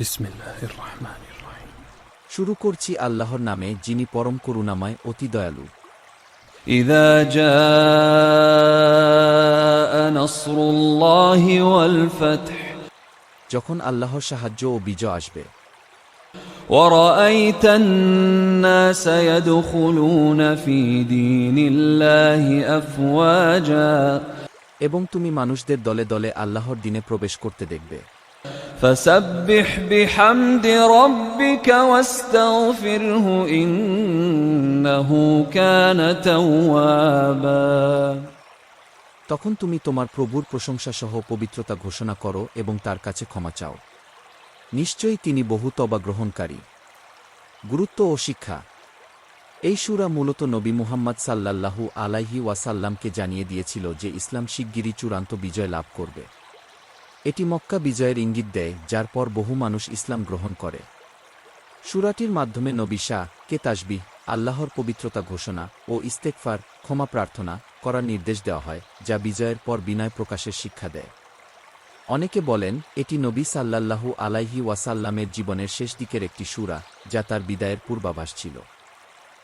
بسم الله الرحمن الرحيم শুরু করছি আল্লাহর নামে যিনি পরম করুণাময় অতি দয়ালু إذا جاء نصر الله والفتح যখন আল্লাহর সাহায্য ও বিজয় আসবে ورأيت الناس يدخلون في دين الله أفواجا এবং তুমি মানুষদের দলে দলে আল্লাহর দিনে প্রবেশ করতে দেখবে فسبح بحمد ربك واستغفره إنه كان توابا তখন তুমি তোমার প্রভুর প্রশংসা সহ পবিত্রতা ঘোষণা করো এবং তার কাছে ক্ষমা চাও নিশ্চয়ই তিনি বহু তবা গ্রহণকারী গুরুত্ব ও শিক্ষা এই সুরা মূলত নবী মুহাম্মদ সাল্লাল্লাহু আলাইহি ওয়াসাল্লামকে জানিয়ে দিয়েছিল যে ইসলাম শিগগিরই চূড়ান্ত বিজয় লাভ করবে এটি মক্কা বিজয়ের ইঙ্গিত দেয়, যার পর বহু মানুষ ইসলাম গ্রহণ করে। সুরাটির মাধ্যমে নবী শাহ, কে তাসবিহ, আল্লাহর পবিত্রতা ঘোষণা ও ইস্তেকফার, ক্ষমা প্রার্থনা করার নির্দেশ দেওয়া হয়, যা বিজয়ের পর বিনয় প্রকাশের শিক্ষা দেয়। অনেকে বলেন, এটি নবী সাল্লাল্লাহু আলাইহি ওয়াসাল্লামের জীবনের শেষ দিকের একটি সুরা, যা তার বিদায়ের পূর্বাভাস ছিল।